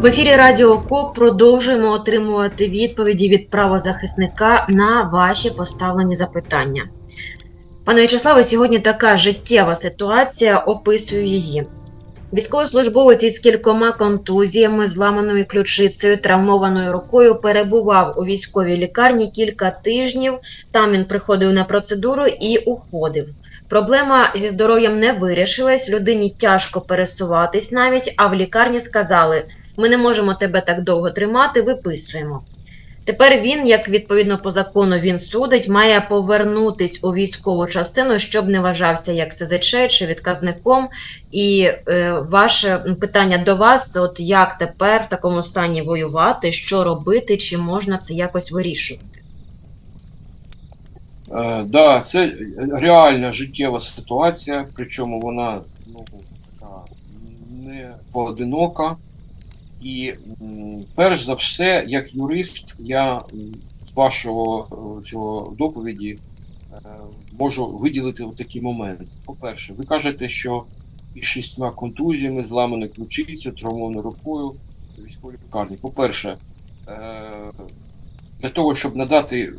В ефірі Радіо КОП продовжуємо отримувати відповіді від правозахисника на ваші поставлені запитання. Пане В'ячеславе, сьогодні така життєва ситуація, описую її. Військовослужбовець із кількома контузіями, зламаною ключицею, травмованою рукою перебував у військовій лікарні кілька тижнів. Там він приходив на процедуру і уходив. Проблема зі здоров'ям не вирішилась, людині тяжко пересуватись навіть, а в лікарні сказали: ми не можемо тебе так довго тримати, виписуємо. Тепер він, як відповідно по закону він судить, має повернутись у військову частину, щоб не вважався як СЗЧ чи відказником. І е, ваше питання до вас: от як тепер в такому стані воювати, що робити, чи можна це якось вирішувати? Е, да, це реальна життєва ситуація, причому вона ну, така не поодинока. І перш за все, як юрист, я з вашого е, цього доповіді е, можу виділити такий момент. По-перше, ви кажете, що із шістьма контузіями, зламаною ключицею, травмованою рукою в військовій лікарні. По-перше, е, для того, щоб надати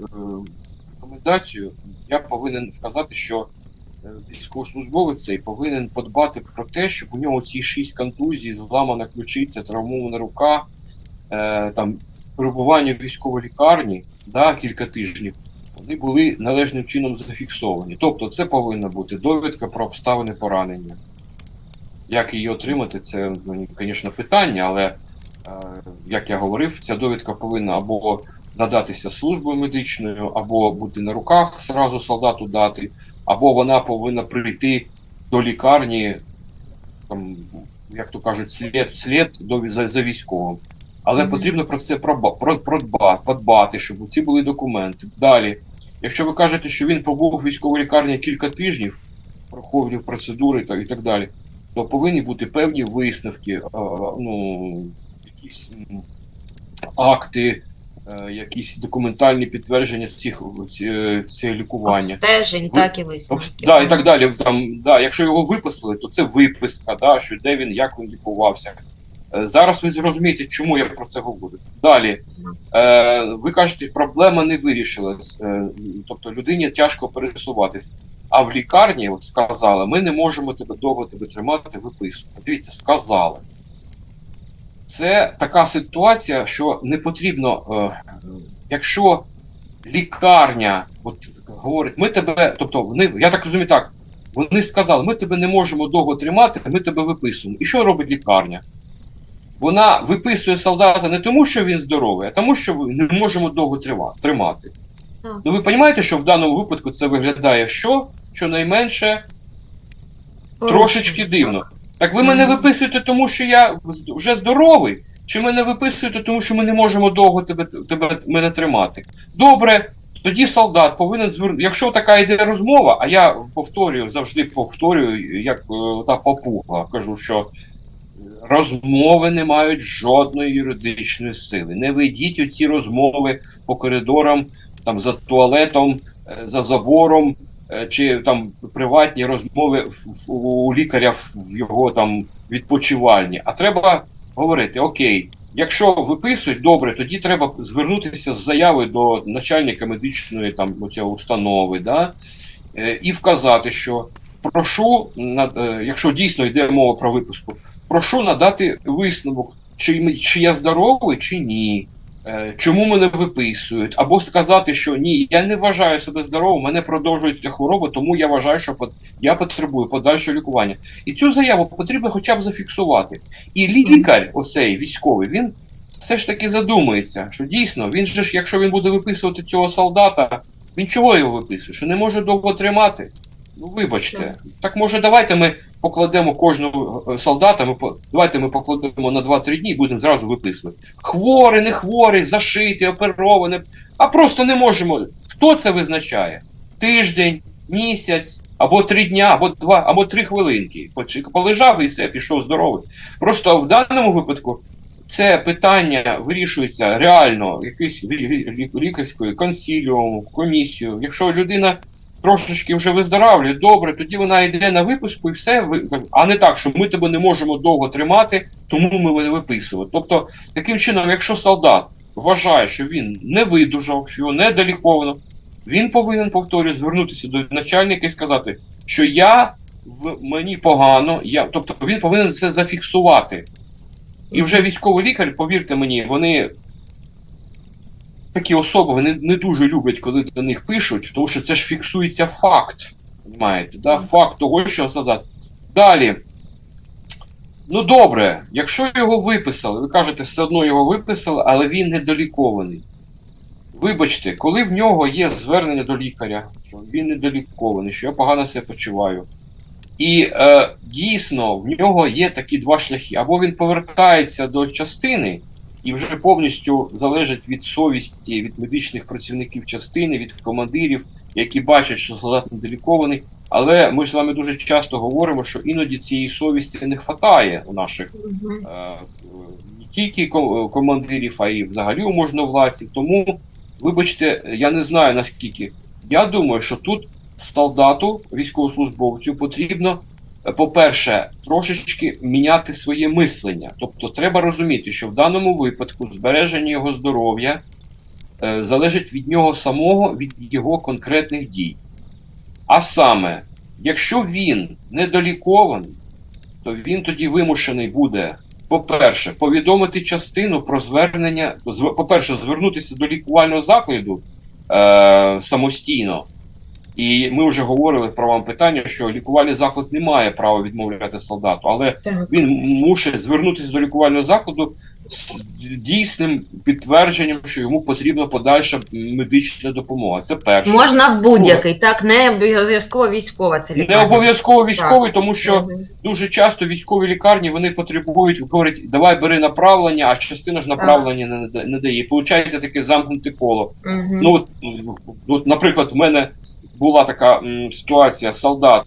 рекомендацію, я повинен вказати, що військовослужбовець цей повинен подбати про те, щоб у нього ці шість контузій, зламана ключиця, травмована рука, е, там перебування в військовій лікарні да, кілька тижнів, вони були належним чином зафіксовані. Тобто, це повинна бути довідка про обставини поранення. Як її отримати, це, ну, звісно, питання, але, е, як я говорив, ця довідка повинна або надатися службою медичною, або бути на руках зразу солдату дати, або вона повинна прийти до лікарні, там, як то кажуть, слід, слід до, за, за військовим. Але Мгм. потрібно про це подбати, щоб ці були документи. Далі, якщо ви кажете, що він побув у військовій лікарні кілька тижнів, проходив процедури та, і так далі, то повинні бути певні висновки, е, ну, якісь акти, якісь документальні підтвердження цих, ці- цієї лікування. Обстежень, Ви- так і висновки. Да, і так далі. Там, да, якщо його виписали, то це виписка, да, що де він, як він лікувався. Е, Зараз ви зрозумієте, чому я про це говорю. Далі, е, ви кажете, проблема не вирішилась, е, тобто людині тяжко пересуватись. А в лікарні от сказали, ми не можемо тебе довго тебе тримати, виписуємо. Дивіться, сказали. Це така ситуація, що не потрібно, е, якщо лікарня от, говорить, ми тебе, тобто вони, я так розумію так, вони сказали, ми тебе не можемо довго тримати, ми тебе виписуємо. І що робить лікарня? Вона виписує солдата не тому, що він здоровий, а тому, що ми не можемо довго тримати. Ну ви розумієте, що в даному випадку це виглядає що? Щонайменше трошечки дивно. Так ви мене виписуєте, тому що я вже здоровий, чи мене виписуєте, тому що ми не можемо довго тебе, тебе мене тримати? Добре, тоді солдат повинен звернути. Якщо така йде розмова, а я повторюю, завжди повторюю, як е, та попуга, кажу, що е, розмови не мають жодної юридичної сили. Не ведіть оці розмови по коридорам, там за туалетом, е, за забором чи там приватні розмови у лікаря в його там відпочивальні. А треба говорити: окей, якщо виписують, добре, тоді треба звернутися з заявою до начальника медичної там оцього установи, да? е, і вказати, що прошу, е, якщо дійсно йде мова про випуску, прошу надати висновок, чи, чи я здоровий, чи ні. Е, Чому мене виписують? Або сказати, що ні, я не вважаю себе здоровим, мене продовжується хвороба, тому я вважаю, що я потребую подальшого лікування. І цю заяву потрібно хоча б зафіксувати. І лікар, оцей військовий, він все ж таки задумається, що дійсно, він же ж, якщо він буде виписувати цього солдата, він чого його виписує? Що не може довго тримати? Ну, вибачте, так може давайте ми покладемо кожного е, солдата, ми давайте ми покладемо на 2-3 дні і будемо зразу виписувати. Хворий, не хворий, зашитий, оперований, а просто не можемо. Хто це визначає? Тиждень, місяць, або три дня, або два, або три хвилинки. Полежав і все, пішов здоровий. Просто в даному випадку це питання вирішується реально лі- лікарською консіліумом, комісією. Якщо людина трошечки вже виздоравлює, добре, тоді вона йде на виписку і все, а не так, що ми тебе не можемо довго тримати, тому ми не виписуємо. Тобто, таким чином, якщо солдат вважає, що він не видужав, що його не доліковано, він повинен, повторюю, звернутися до начальника і сказати, що я в мені погано, я, тобто він повинен це зафіксувати. І вже військовий лікар, повірте мені, вони такі особи вони не дуже люблять, коли до них пишуть, тому що це ж фіксується факт. Понимаєте, да? Факт того, що солдат. Далі. Ну добре, якщо його виписали, ви кажете, все одно його виписали, але він недолікований. Вибачте, коли в нього є звернення до лікаря, що він недолікований, що я погано себе почуваю. І е, дійсно в нього є такі два шляхи. Або він повертається до частини і вже повністю залежить від совісті, від медичних працівників частини, від командирів, які бачать, що солдат недолікований. Але ми з вами дуже часто говоримо, що іноді цієї совісті не вистачає у наших е, не тільки ко- командирів, а й взагалі у можновладців. Тому, вибачте, я не знаю наскільки. Я думаю, що тут солдату, військовослужбовцю потрібно, по-перше, трошечки міняти своє мислення. Тобто треба розуміти, що в даному випадку збереження його здоров'я е, залежить від нього самого, від його конкретних дій. А саме, якщо він недолікований, то він тоді вимушений буде, по-перше, повідомити частину про звернення, по-перше, звернутися до лікувального закладу е, самостійно. І ми вже говорили про вам питання, що лікувальний заклад не має права відмовляти солдату, але Так. він мусить звернутися до лікувального закладу з дійсним підтвердженням, що йому потрібна подальша медична допомога. Це перше. Можна будь-який, так, не обов'язково військова це Не обов'язково військовий, тому що дуже часто військові лікарні вони потребують, говорять, давай бери направлення, а частина ж направлення не, не, дає. І Получається таке замкнуте коло. Мгм. Ну, от, от, наприклад, в мене була така м, ситуація: солдат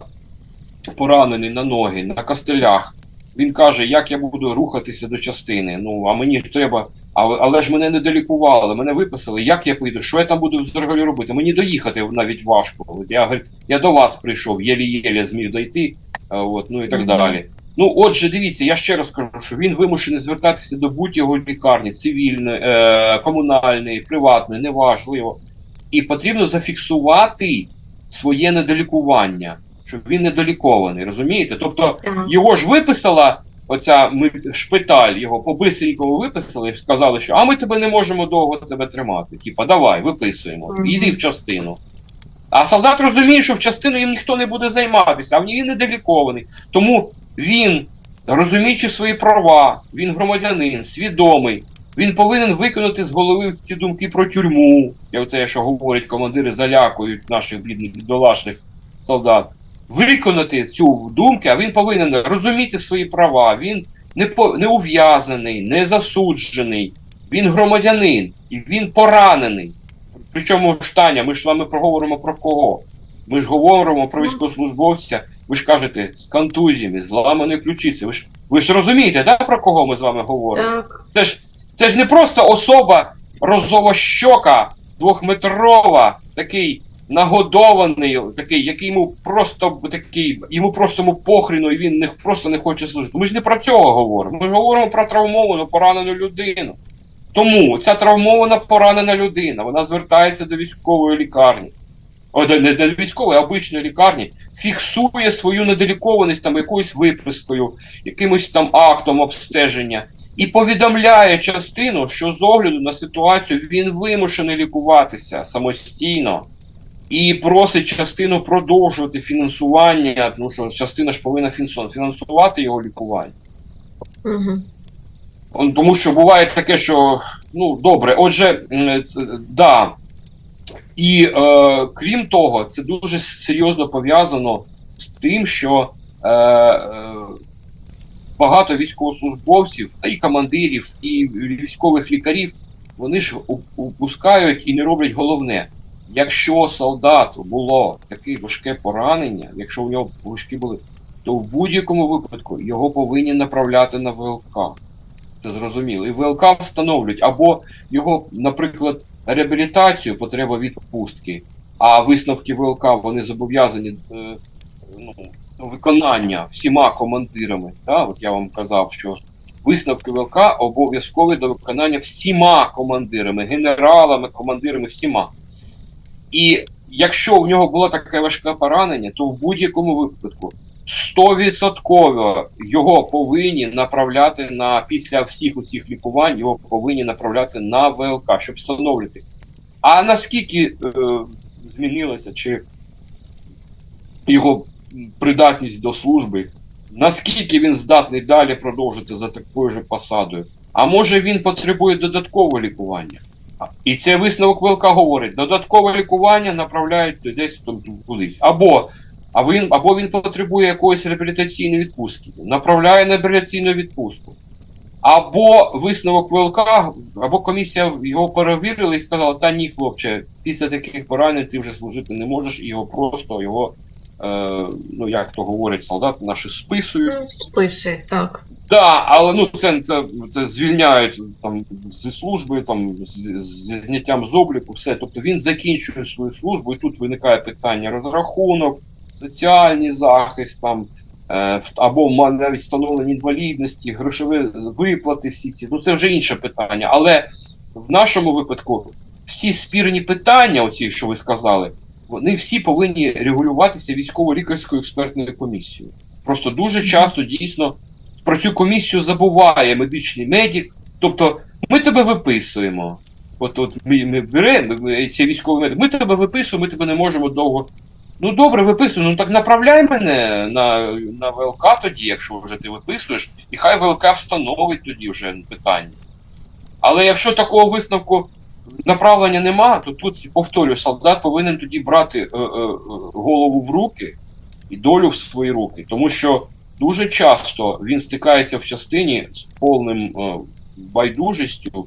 поранений на ноги, на костелях. Він каже, як я буду рухатися до частини. Ну, а мені ж треба. Але, але ж мене не долікували, мене виписали. Як я поїду? Що я там буду взагалі робити? Мені доїхати навіть важко. От я я до вас прийшов, єлі-єлі зміг дойти, от, ну і так Мгм. далі. Ну, отже, дивіться, я ще раз кажу, що він вимушений звертатися до будь-якої лікарні, цивільної, е, комунальної, приватної, неважливо. І потрібно зафіксувати своє недолікування, щоб він недолікований, розумієте? Тобто його ж виписала оця ми, шпиталь, його по-бистренькому виписали і сказали, що а ми тебе не можемо довго тебе тримати. Типа, давай, виписуємо, Мгм. йди в частину. А солдат розуміє, що в частину їм ніхто не буде займатися, а він недолікований. Тому він, розуміючи свої права, він громадянин, свідомий, він повинен виконати з голови ці думки про тюрму. Я оце, що говорять командири, залякують наших бідних бідолашних солдат. Виконати цю думку, а він повинен розуміти свої права. Він не, по, не ув'язнений, не засуджений, він громадянин і він поранений. Причому ж Таня, ми ж з вами проговоримо про кого? Ми ж говоримо про військовослужбовця, ви ж кажете, з контузіями, зламаною ключицею. Ви ж, ви ж розумієте, да, про кого ми з вами говоримо? Так. Це ж, це ж не просто особа розовощока, двохметрова, такий нагодований, такий, який йому просто такий, йому просто йому похріну, і він не, просто не хоче служити. Ми ж не про цього говоримо. Ми говоримо про травмовану, поранену людину. Тому ця травмована поранена людина, вона звертається до військової лікарні. О, не до військової, а обичної лікарні, фіксує свою недолікованість там якоюсь випискою, якимось там актом обстеження, і повідомляє частину, що з огляду на ситуацію він вимушений лікуватися самостійно. І просить частину продовжувати фінансування, тому що частина ж повинна фінансувати його лікування. Он- Тому що буває таке, що ну добре, отже, це- да. І е, крім того, це дуже серйозно пов'язано з тим, що е, е, багато військовослужбовців, та і командирів, і військових лікарів, вони ж упускають і не роблять головне. Якщо солдату було таке важке поранення, якщо у нього важкі були, то в будь-якому випадку його повинні направляти на ВЛК. Це зрозуміло. І ВЛК встановлюють або його, наприклад, реабілітацію, потреба відпустки, а висновки ВЛК вони зобов'язані е, ну, виконання всіма командирами. Да? От я вам казав, що висновки ВЛК обов'язкові до виконання всіма командирами, генералами, командирами, всіма. І якщо в нього було таке важке поранення, то в будь-якому випадку 100% його повинні направляти на після всіх усіх лікувань, його повинні направляти на ВЛК, щоб встановлювати. А наскільки е, змінилося, чи його придатність до служби, наскільки він здатний далі продовжити за такою ж посадою? А може він потребує додаткового лікування? І це висновок ВЛК говорить: додаткове лікування направляють десь там кудись. Або, а він, або він потребує якоїсь реабілітаційної відпустки, направляє на реабілітаційну відпустку. Або висновок ВЛК, або комісія його перевірила і сказала, та ні, хлопче, після таких поранень ти вже служити не можеш, і його просто його, ну як то говорять солдати, наші списують. Ну, Спиши, так. Так, але ну це, це, це звільняють там зі служби, там з, з зняттям з обліку, все. Тобто він закінчує свою службу, і тут виникає питання розрахунок, соціальний захист, там е, або навіть встановлення інвалідності, грошові виплати, всі ці. Ну це вже інше питання. Але в нашому випадку всі спірні питання, оці, що ви сказали, вони всі повинні регулюватися військово-лікарською експертною комісією. Просто дуже часто дійсно про цю комісію забуває медичний медик. Тобто, ми тебе виписуємо. От, от ми, ми беремо, ми, це військовий медик, ми тебе виписуємо, ми тебе не можемо довго. Ну добре, виписуємо, ну так направляй мене на, на ВЛК тоді, якщо вже ти виписуєш, і хай ВЛК встановить тоді вже питання. Але якщо такого висновку направлення нема, то тут, повторюю, солдат повинен тоді брати е, е, е, голову в руки і долю в свої руки. Тому що дуже часто він стикається в частині з повним е, байдужістю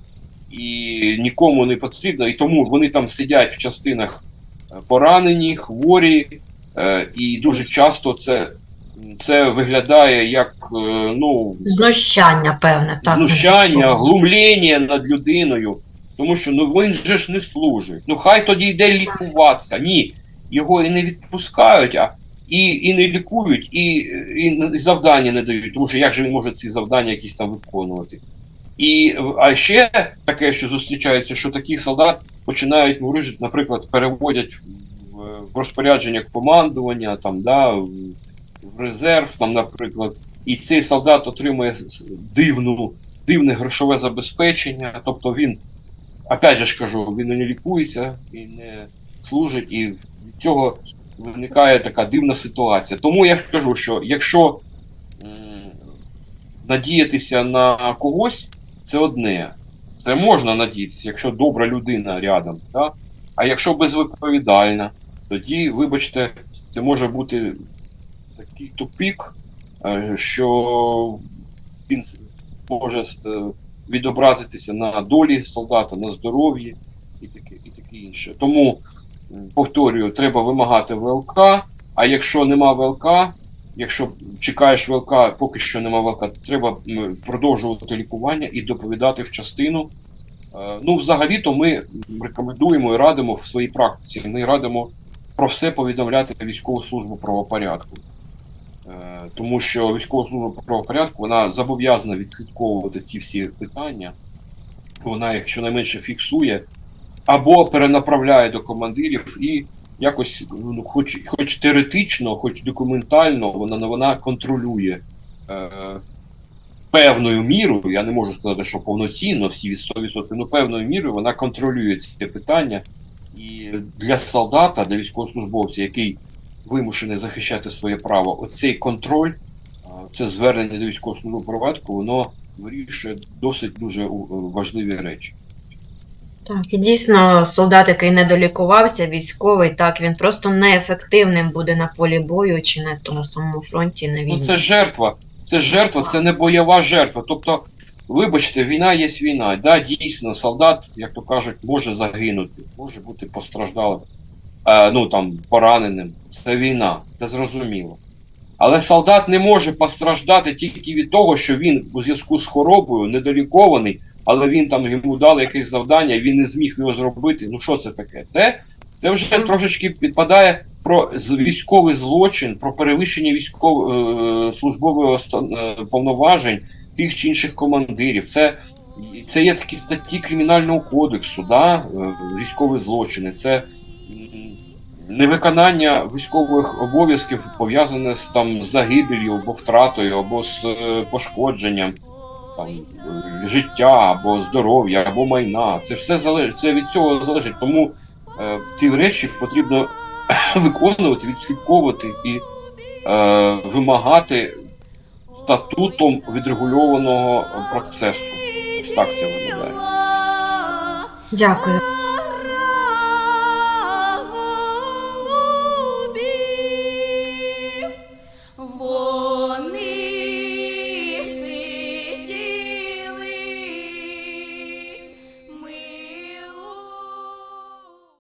і нікому не потрібно, і тому вони там сидять в частинах поранені, хворі, е, і дуже часто це, це виглядає як ну, Знущання, певне, так. знущання, глумління над людиною. Тому що ну він же ж не служить. Ну хай тоді йде лікуватися. Ні, його і не відпускають, а і, і не лікують, і, і завдання не дають, тому що як же він може ці завдання якісь там виконувати. І а ще таке, що зустрічається, що таких солдат починають мурижити, наприклад, переводять в, розпорядження командування, там, да, в, резерв, там, наприклад, і цей солдат отримує дивну, дивне грошове забезпечення. Тобто він, опять же ж кажу, він не лікується і не служить, і від цього виникає така дивна ситуація. Тому я кажу, що якщо надіятися на когось, це одне. Це можна надіятися, якщо добра людина рядом. Да? А якщо безвідповідальна, тоді, вибачте, це може бути такий тупік, е, що він може е, відобразитися на долі солдата, на здоров'ї і таке, і таке інше. Тому, повторюю, треба вимагати ВЛК, а якщо нема ВЛК, якщо чекаєш ВЛК, поки що нема ВЛК, треба продовжувати лікування і доповідати в частину. Е, Ну, взагалі-то ми рекомендуємо і радимо в своїй практиці. Ми радимо про все повідомляти військову службу правопорядку. Е, Тому що військова служба правопорядку вона зобов'язана відслідковувати ці всі питання. Вона їх щонайменше фіксує або перенаправляє до командирів і якось, ну, хоч, хоч теоретично, хоч документально, вона, вона контролює е, певною мірою. Я не можу сказати, що повноцінно, всі від 100%, ну певною мірою вона контролює ці питання. І для солдата, для військовослужбовця, який вимушений захищати своє право, оцей контроль, це звернення до військового служби провадку, воно вирішує досить дуже важливі речі. Так, і дійсно, солдат, який не долікувався, військовий, так, він просто неефективним буде на полі бою чи на тому самому фронті на війні. Ну це жертва. Це жертва, це не бойова жертва. Тобто, вибачте, війна є війна. Да, дійсно, солдат, як то кажуть, може загинути, може бути постраждалим, е, ну там пораненим. Це війна, це зрозуміло. Але солдат не може постраждати тільки від того, що він у зв'язку з хворобою недолікований, але він там йому дали якесь завдання, він не зміг його зробити. Ну що це таке? Це Це вже трошечки підпадає про військовий злочин, про перевищення військово е, службових е, повноважень тих чи інших командирів. Це, це є такі статті Кримінального кодексу, да? е, військові злочини. Це невиконання військових обов'язків пов'язане з там загибелью або втратою, або з е, пошкодженням там, життя, або здоров'я, або майна. Це все залежить, це від цього залежить. Тому е, ці речі потрібно виконувати, відслідковувати і е, вимагати статутом відрегульованого процесу. Ось так це виглядає. Дякую.